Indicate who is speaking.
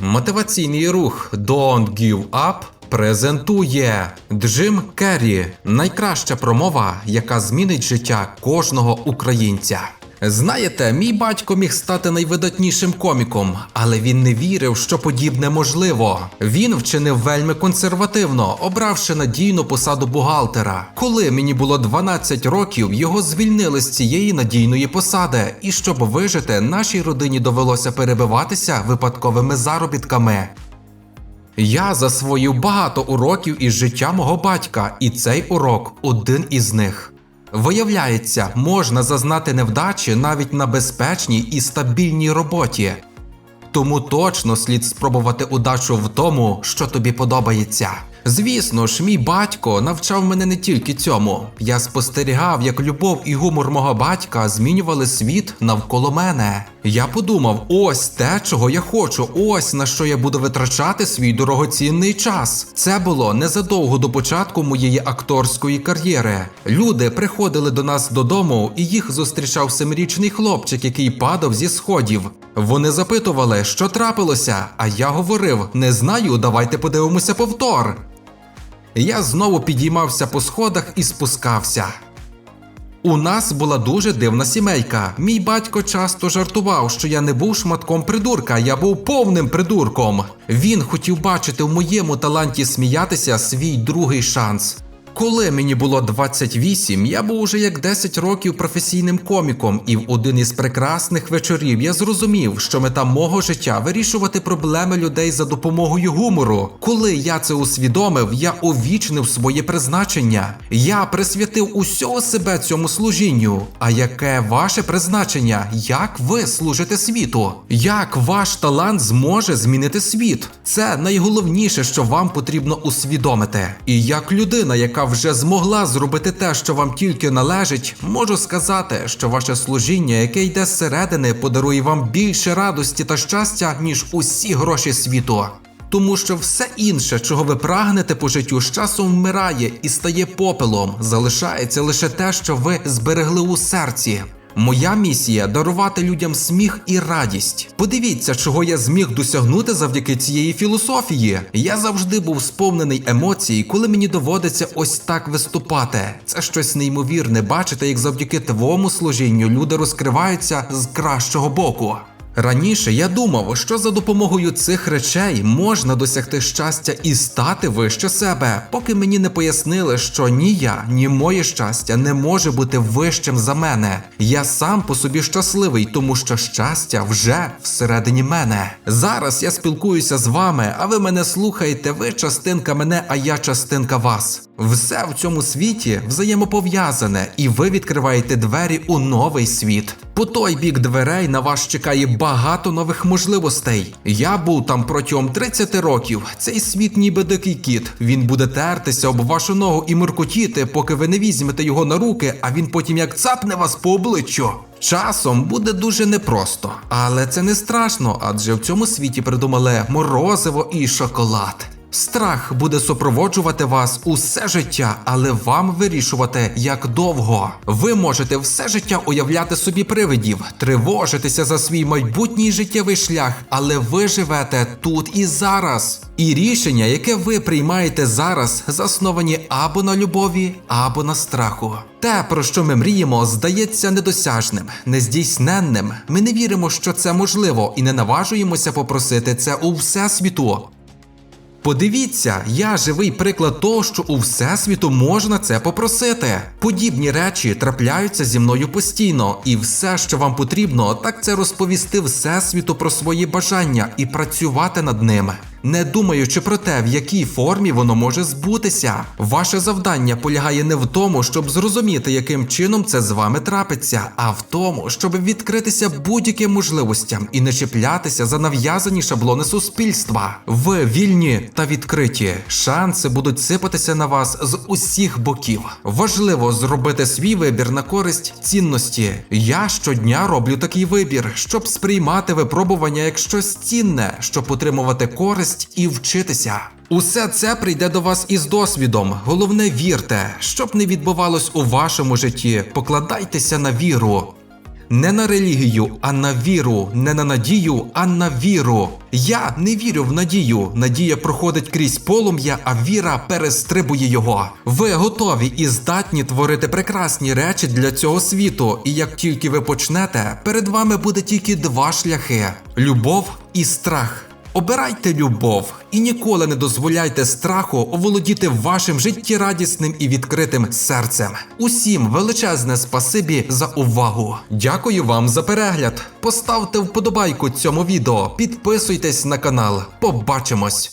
Speaker 1: Мотиваційний рух Don't Give Up презентує Джим Керрі найкраща промова, яка змінить життя кожного українця. Знаєте, мій батько міг стати найвидатнішим коміком, але він не вірив, що подібне можливо. Він вчинив вельми консервативно, обравши надійну посаду бухгалтера. Коли мені було 12 років, його звільнили з цієї надійної посади, і щоб вижити, нашій родині довелося перебиватися випадковими заробітками. Я засвоїв багато уроків із життя мого батька, і цей урок один із них. Виявляється, можна зазнати невдачі навіть на безпечній і стабільній роботі. Тому точно слід спробувати удачу в тому, що тобі подобається. Звісно ж, мій батько навчав мене не тільки цьому. Я спостерігав, як любов і гумор мого батька змінювали світ навколо мене. Я подумав: ось те, чого я хочу, ось на що я буду витрачати свій дорогоцінний час. Це було незадовго до початку моєї акторської кар'єри. Люди приходили до нас додому, і їх зустрічав семирічний хлопчик, який падав зі сходів. Вони запитували, що трапилося, а я говорив: не знаю, давайте подивимося повтор. Я знову підіймався по сходах і спускався. У нас була дуже дивна сімейка. Мій батько часто жартував, що я не був шматком придурка, я був повним придурком. Він хотів бачити в моєму таланті сміятися свій другий шанс. Коли мені було 28, я був уже як 10 років професійним коміком, і в один із прекрасних вечорів я зрозумів, що мета мого життя вирішувати проблеми людей за допомогою гумору. Коли я це усвідомив, я увічнив своє призначення. Я присвятив усього себе цьому служінню. А яке ваше призначення? Як ви служите світу? Як ваш талант зможе змінити світ? Це найголовніше, що вам потрібно усвідомити. І як людина, яка вже змогла зробити те, що вам тільки належить, можу сказати, що ваше служіння, яке йде зсередини, подарує вам більше радості та щастя, ніж усі гроші світу. Тому що все інше, чого ви прагнете по життю, з часом вмирає і стає попелом. Залишається лише те, що ви зберегли у серці. Моя місія дарувати людям сміх і радість. Подивіться, чого я зміг досягнути завдяки цієї філософії. Я завжди був сповнений емоцій, коли мені доводиться ось так виступати. Це щось неймовірне бачити, як завдяки твоєму служінню люди розкриваються з кращого боку. Раніше я думав, що за допомогою цих речей можна досягти щастя і стати вище себе, поки мені не пояснили, що ні я, ні моє щастя не може бути вищим за мене. Я сам по собі щасливий, тому що щастя вже всередині мене. Зараз я спілкуюся з вами, а ви мене слухаєте. Ви частинка мене, а я частинка вас. Все в цьому світі взаємопов'язане, і ви відкриваєте двері у новий світ. По той бік дверей на вас чекає багато нових можливостей. Я був там протягом 30 років. Цей світ ніби дикий кіт. Він буде тертися об вашу ногу і муркотіти, поки ви не візьмете його на руки, а він потім як цапне вас по обличчю. Часом буде дуже непросто, але це не страшно, адже в цьому світі придумали морозиво і шоколад. Страх буде супроводжувати вас усе життя, але вам вирішувати, як довго. Ви можете все життя уявляти собі привидів, тривожитися за свій майбутній життєвий шлях, але ви живете тут і зараз. І рішення, яке ви приймаєте зараз, засновані або на любові, або на страху. Те, про що ми мріємо, здається недосяжним, нездійсненним. Ми не віримо, що це можливо, і не наважуємося попросити це у всесвіту. Подивіться, я живий приклад того, що у всесвіту можна це попросити. Подібні речі трапляються зі мною постійно, і все, що вам потрібно, так це розповісти всесвіту про свої бажання і працювати над ними. Не думаючи про те, в якій формі воно може збутися. Ваше завдання полягає не в тому, щоб зрозуміти, яким чином це з вами трапиться, а в тому, щоб відкритися будь-яким можливостям і не чіплятися за нав'язані шаблони суспільства. Ви вільні та відкриті. Шанси будуть сипатися на вас з усіх боків. Важливо зробити свій вибір на користь цінності. Я щодня роблю такий вибір, щоб сприймати випробування як щось цінне, щоб отримувати користь і вчитися. Усе це прийде до вас із досвідом. Головне, вірте, щоб не відбувалось у вашому житті, покладайтеся на віру. Не на релігію, а на віру, не на надію, а на віру. Я не вірю в надію. Надія проходить крізь полум'я, а віра перестрибує його. Ви готові і здатні творити прекрасні речі для цього світу. І як тільки ви почнете, перед вами буде тільки два шляхи: любов і страх. Обирайте любов і ніколи не дозволяйте страху оволодіти вашим життєрадісним і відкритим серцем. Усім величезне спасибі за увагу. Дякую вам за перегляд. Поставте вподобайку цьому відео, підписуйтесь на канал. Побачимось!